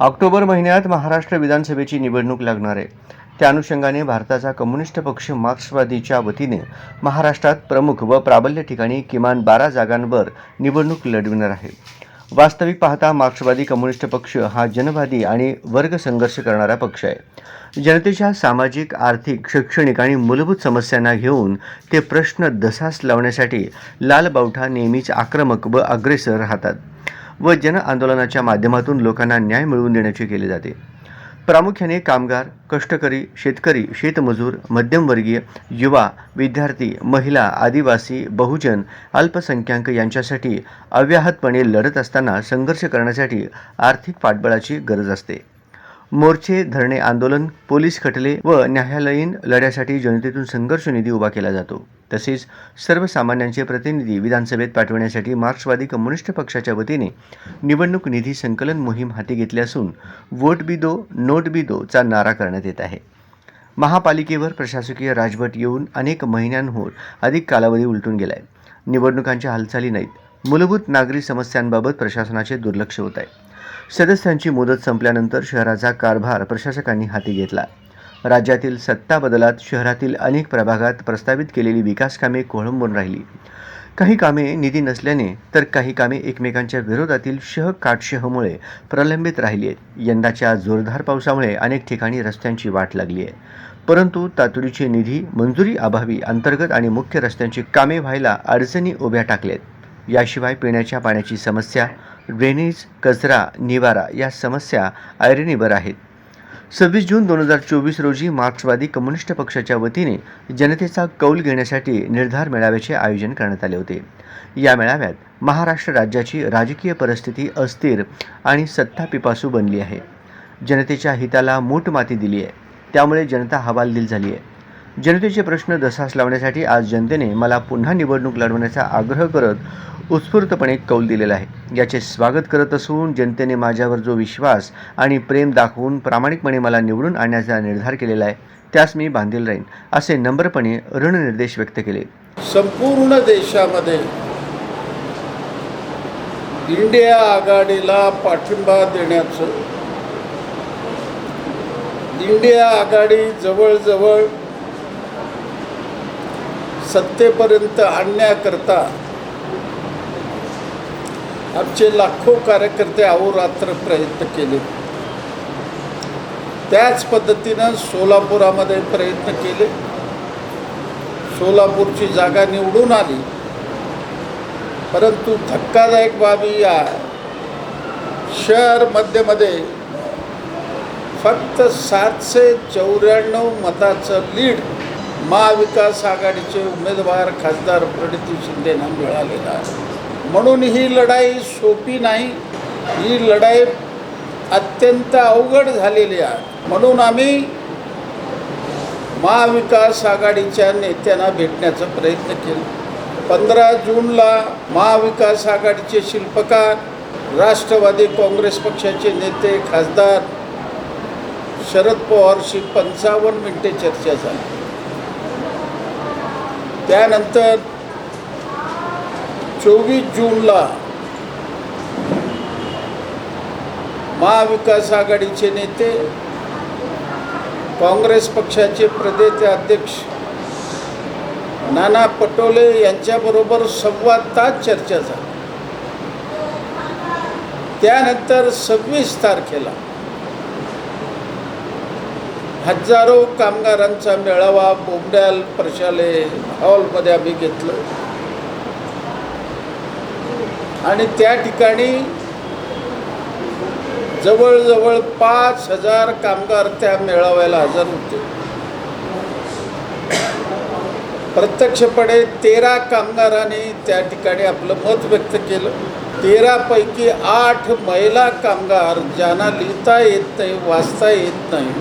October महिन्यात महाराष्ट्र विधानसभेची निवडणूक लागणार आहे. त्या अनुषंगाने भारताचा कम्युनिस्ट पक्ष मार्क्सवादीच्या वतीने महाराष्ट्रात प्रमुख व प्राबल्य ठिकाणी किमान बारा जागांवर निवडणूक लढविणार आहे. वास्तविक पाहता मार्क्सवादी कम्युनिस्ट पक्ष हा जनवादी आणि वर्ग संघर्ष करणारा पक्ष आहे. जनतेच्या सामाजिक आर्थिक शैक्षणिक आणि मूलभूत समस्यांना घेऊन ते प्रश्न दसास लावण्यासाठी लाल बावठा नेहमीच आक्रमक व अग्रेसर राहतात व जन आंदोलनाच्या माध्यमातून लोकांना न्याय मिळवून देण्याचे केले जाते. प्रामुख्याने कामगार कष्टकरी शेतकरी शेतमजूर मध्यमवर्गीय युवा विद्यार्थी महिला आदिवासी बहुजन अल्पसंख्याक यांच्यासाठी अव्याहतपणे लढत असताना संघर्ष करण्यासाठी आर्थिक पाठबळाची गरज असते. मोर्चे धरणे आंदोलन पोलीस खटले व न्यायालयीन लढ्यासाठी जनतेतून संघर्ष निधी उभा केला जातो. तसेच सर्वसामान्यांचे प्रतिनिधी विधानसभेत पाठवण्यासाठी मार्क्सवादी कम्युनिस्ट पक्षाच्या वतीने निवडणूक निधी संकलन मोहीम हाती घेतली असून वोट बी दो नोट बी दो चा नारा करण्यात येत आहे. महापालिकेवर प्रशासकीय राजवट येऊन अनेक महिन्यांहून अधिक कालावधी उलटून गेलाय. निवडणुकांच्या हालचाली नाहीत. मूलभूत नागरी समस्यांबाबत प्रशासनाचे दुर्लक्ष होत आहे. सदस्यांची मुदत संपल्यानंतर शहराचा कारभार प्रशासकांनी हाती घेतला. राज्यातील सत्ता बदलात शहरातील अनेक प्रभागात प्रस्तावित केलेली विकास कामे कोळंबून राहिली. काही कामे निधी नसल्याने तर काही कामे एकमेकांच्या विरोधातील शह काटशहमुळे प्रलंबित राहिली आहेत. यंदाच्या जोरदार पावसामुळे अनेक ठिकाणी रस्त्यांची वाट लागली आहे. परंतु तातडीचे निधी मंजुरी अभावी अंतर्गत आणि मुख्य रस्त्यांची कामे व्हायला अडचणी उभ्या टाकल्यात याशिवाय पिण्याच्या पाण्याची समस्या ड्रेनेज कचरा निवारा या समस्या ऐरणीवर आहेत. सव्वीस जून दोन हजार चोवीस रोजी मार्क्सवादी कम्युनिस्ट पक्षाच्या वतीने जनतेचा कौल घेण्यासाठी निर्धार मेळाव्याचे आयोजन करण्यात आले होते. या मेळाव्यात महाराष्ट्र राज्याची राजकीय परिस्थिती अस्थिर आणि सत्तापिपासू बनली आहे. जनतेच्या हिताला मूठ माती दिली आहे त्यामुळे जनता हवालदिल झाली आहे जनतेचे प्रश्न दसास लावण्यासाठी आज जनतेने मला पुन्हा निवडणूक लढवण्याचा आग्रह करत उत्स्फूर्तपणे कौल दिलेला आहे. याचे स्वागत करत असून जनतेने माझ्यावर जो विश्वास आणि प्रेम दाखवून प्रामाणिकपणे मला निवडून आणण्याचा निर्धार केलेला आहे त्यास मी बांधील राहीन असे नम्रपणे रणनिर्देश व्यक्त केले. संपूर्ण देशामध्ये इंडिया आघाडीला पाठिंबा देण्याचं इंडिया आघाडी जवळजवळ सत्तेपर्यंत आणण्याकरता आमचे लाखो कार्यकर्ते अहोरात्र प्रयत्न केले. त्याच पद्धतीनं सोलापुरामध्ये प्रयत्न केले. सोलापूरची जागा निवडून आली. परंतु धक्कादायक बाबी या शहर मध्यमध्ये फक्त सातशे चौऱ्याण्णव मताचं लीड महाविकास आघाडीचे उमेदवार खासदार प्रणिती शिंदेना मिळालेला आहे. म्हणून ही लढाई सोपी नाही ही लढाई अत्यंत अवघड झालेली आहे. म्हणून आम्ही महाविकास आघाडीच्या नेत्यांना भेटण्याचा प्रयत्न केला. पंधरा जूनला महाविकास आघाडीचे शिल्पकार राष्ट्रवादी काँग्रेस पक्षाचे नेते खासदार शरद पवारशी पंचावन्न मिनिटे चर्चा झाली. त्यानंतर चोवीस जूनला महाविकास आघाडीचे नेते काँग्रेस पक्षाचे प्रदेश अध्यक्ष नाना पटोले यांच्याबरोबर सव्वा तास चर्चा झाली. त्यानंतर सव्वीस तारखेला हजारो कामगारांचा मेळावा बोबड्याल प्रशाले हॉलमध्ये आम्ही घेतलं. आणि त्या ठिकाणी जवळजवळ पाच हजार कामगार त्या मेळाव्याला हजर होते. प्रत्यक्षपणे तेरा कामगारांनी त्या ठिकाणी आपलं मत व्यक्त केलं. तेरापैकी आठ महिला कामगार ज्यांना लिहिता येत नाही वाचता येत नाही.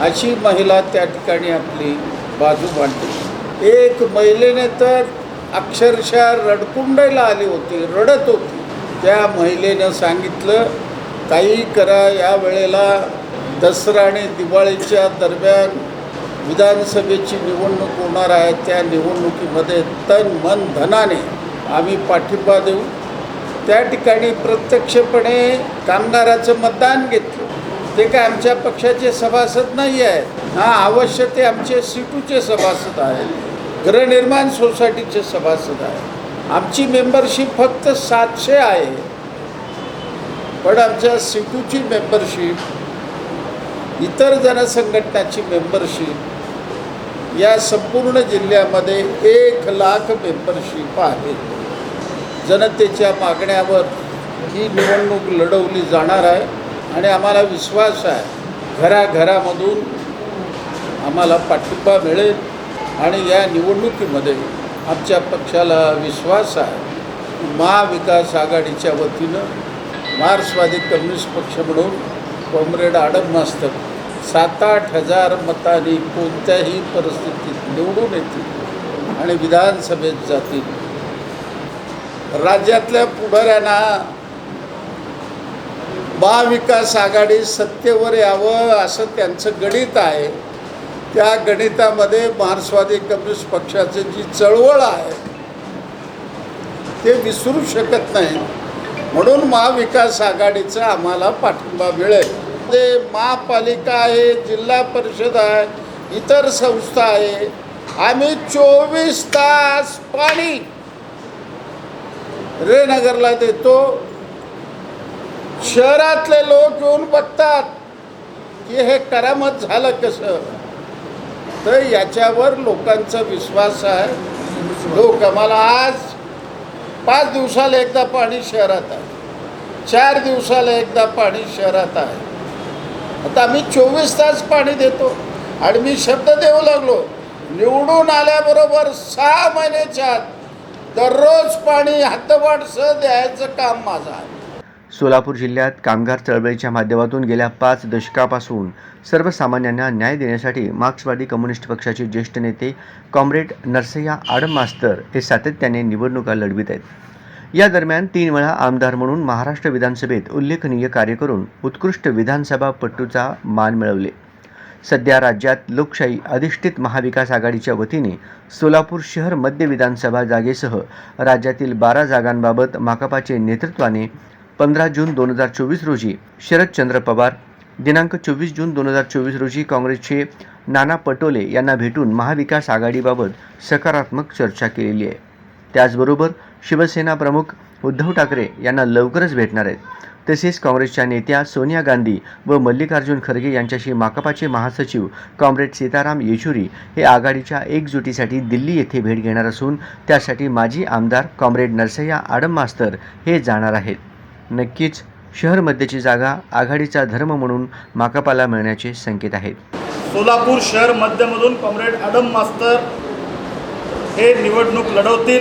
अशी महिला त्या ठिकाणी आपली बाजू मांडली. एक महिलेने तर अक्षरशः रडकुंडायला आली होती रडत होती. त्या महिलेनं सांगितलं काही करा या वेळेला दसरा आणि दिवाळीच्या दरम्यान विधानसभेची निवडणूक होणार आहे. त्या निवडणुकीमध्ये तन मन धनाने आम्ही पाठिंबा देऊ. त्या ठिकाणी प्रत्यक्षपणे कामगाराचं मतदान घेतलं. ते काय आमच्या पक्षाचे सभासद नाही आहेत. हा अवश्य ते आमचे सिटूचे सभासद आहेत. गृहनिर्माण सोसायटीचे सभासद आहेत. आमची मेंबरशिप फक्त सातशे आहे. पण आमच्या सिटूची मेंबरशिप इतर जनसंघटनाची मेंबरशिप या संपूर्ण जिल्ह्यामध्ये एक लाख मेंबरशिप आहे. जनतेच्या मागण्यावर ही निवडणूक लढवली जाणार आहे. आणि आम्हाला विश्वास आहे. घराघरामधून आम्हाला पाठिंबा मिळेल आणि या निवडणुकीमध्ये आमच्या पक्षाला विश्वास आहे. महाविकास आघाडीच्या वतीनं मार्क्सवादी कम्युनिस्ट पक्ष म्हणून कॉम्रेड आडम मास्तर सात आठ हजार मतांनी कोणत्याही परिस्थितीत निवडून येतील आणि विधानसभेत जातील. राज्यातल्या पुढाऱ्यांना महाविकास आघाडी सत्तेवर यावं असं त्यांचं गणित आहे. त्या गणितामध्ये मार्क्सवादी कम्युनिस्ट पक्षाची जी चळवळ आहे ते विसरू शकत नाही. म्हणून महाविकास आघाडीचा आम्हाला पाठिंबा मिळेल. ते महापालिका आहे जिल्हा परिषद आहे इतर संस्था आहे आम्ही चोवीस तास पाणी रेनगरला देतो. शहरातले लोक येऊन बघतात की हे करामत झालं कसं? तर याच्यावर लोकांचा विश्वास आहे. लोक आम्हाला आज पाच दिवसाला एकदा पाणी शहरात आहे. चार दिवसाला एकदा पाणी शहरात आहे. आता आम्ही चोवीस तास पाणी देतो आणि मी शब्द देऊ लागलो निवडून आल्याबरोबर सहा महिन्याच्या आत दररोज पाणी हातवाटसह द्यायचं काम माझं आहे. सोलापूर जिल्ह्यात कामगार चळवळीच्या माध्यमातून गेल्या पाच दशकापासून सर्वसामान्यांना न्याय देण्यासाठी मार्क्सवादी कम्युनिस्ट पक्षाचे ज्येष्ठ नेते कॉम्रेड नरसय्या आडम मास्तर हे सातत्याने निवडणुका लढवित आहेत. या दरम्यान तीन वेळा आमदार म्हणून महाराष्ट्र विधानसभेत उल्लेखनीय कार्य करून उत्कृष्ट विधानसभा पट्टूचा मान मिळवले. सध्या राज्यात लोकशाही अधिष्ठित महाविकास आघाडीच्या वतीने सोलापूर शहर मध्य विधानसभा जागेसह राज्यातील बारा जागांबाबत माकपाचे नेतृत्वाने पंधरा जून दोन हजार चोवीस रोजी शरदचंद्र पवार दिनांक चोवीस जून दोन हजार चोवीस रोजी काँग्रेसचे नाना पटोले यांना भेटून महाविकास आघाडीबाबत सकारात्मक चर्चा केलेली आहे. त्याचबरोबर शिवसेना प्रमुख उद्धव ठाकरे यांना लवकरच भेटणार आहेत. तसेच काँग्रेसच्या नेत्या सोनिया गांधी व मल्लिकार्जुन खरगे यांच्याशी माकपाचे महासचिव कॉम्रेड सीताराम येचुरी हे आघाडीच्या एकजुटीसाठी दिल्ली येथे भेट घेणार असून त्यासाठी माजी आमदार कॉम्रेड नरसय्या आडम मास्तर हे जाणार आहेत. नक्कीच शहर मध्यची जागा आघाडीचा धर्म म्हणून माकपाला मिळण्याचे संकेत आहेत. सोलापूर शहर मध्यमधून कॉम्रेड अडम मास्तर हे निवडणूक लढवतील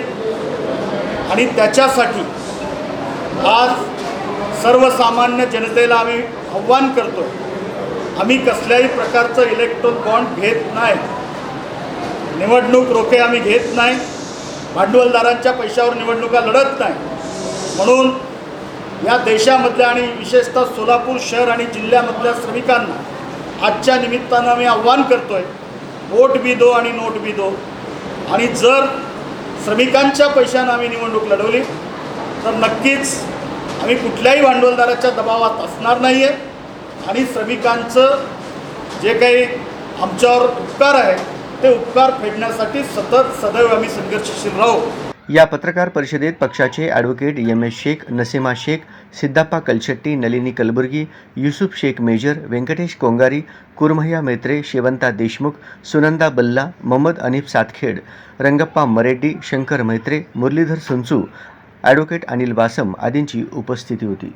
आणि त्याच्यासाठी आज सर्वसामान्य जनतेला आम्ही आव्हान करतो आम्ही कसल्याही प्रकारचं इलेक्ट्रॉन बॉन्ड घेत नाही. निवडणूक रोखे आम्ही घेत नाही. भांडवलदारांच्या पैशावर निवडणुका लढत नाही. म्हणून या देशामधल्या आणि विशेषतः सोलापूर शहर आणि जिल्ह्यामधल्या श्रमिकांना आजच्या निमित्तानं आम्ही आव्हान करतो आहे वोट बी दो आणि नोट बी दो. आणि जर श्रमिकांच्या पैशानं आम्ही निवडणूक लढवली तर नक्कीच आम्ही कुठल्याही भांडवलदाराच्या दबावात असणार नाही आहे आणि श्रमिकांचं जे काही आमच्यावर उपकार आहे ते उपकार फेडण्यासाठी सतत सदैव आम्ही संघर्षशील राहू. या पत्रकार परिषदेत पक्षाचे advocate M S Shaikh Naseema Shaikh Siddhappa Kalshetti Nalini Kalburgi Yusuf Shaikh major Venkatesh Kongari Kurmayya Metre Shevanta Deshmukh Sunanda Balla Mohammad Anif Satkhed Rangappa Mareddy Shankar Maitre Muralidhar Sunchu advocate Anil Wasam आदींची उपस्थिती होती.